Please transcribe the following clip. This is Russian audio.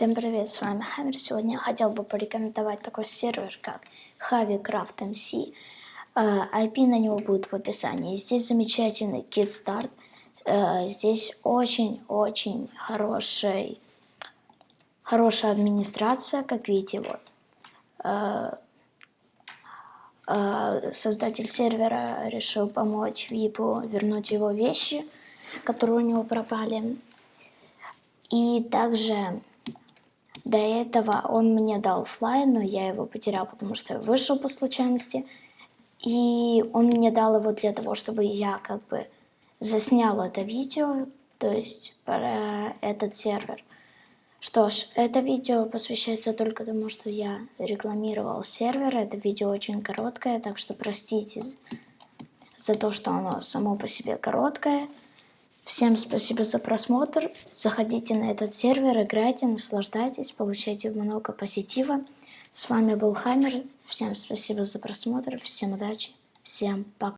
Всем привет, с вами Хаммер. Сегодня я хотел бы порекомендовать такой сервер, как HaviCraft MC. IP на него будет в описании. Здесь замечательный KitStart. Э, Здесь очень-очень хороший, хорошая администрация, как видите, вот. Э, э, Создатель сервера решил помочь Випу вернуть его вещи, которые у него пропали. И также до этого он мне дал флайн, но я его потерял, потому что я вышел по случайности. И он мне дал его для того, чтобы я как бы заснял это видео, то есть про этот сервер. Что ж, это видео посвящается только тому, что я рекламировал сервер. Это видео очень короткое, так что простите за то, что оно само по себе короткое. Всем спасибо за просмотр. Заходите на этот сервер, играйте, наслаждайтесь, получайте много позитива. С вами был Хаммер. Всем спасибо за просмотр, всем удачи, всем пока.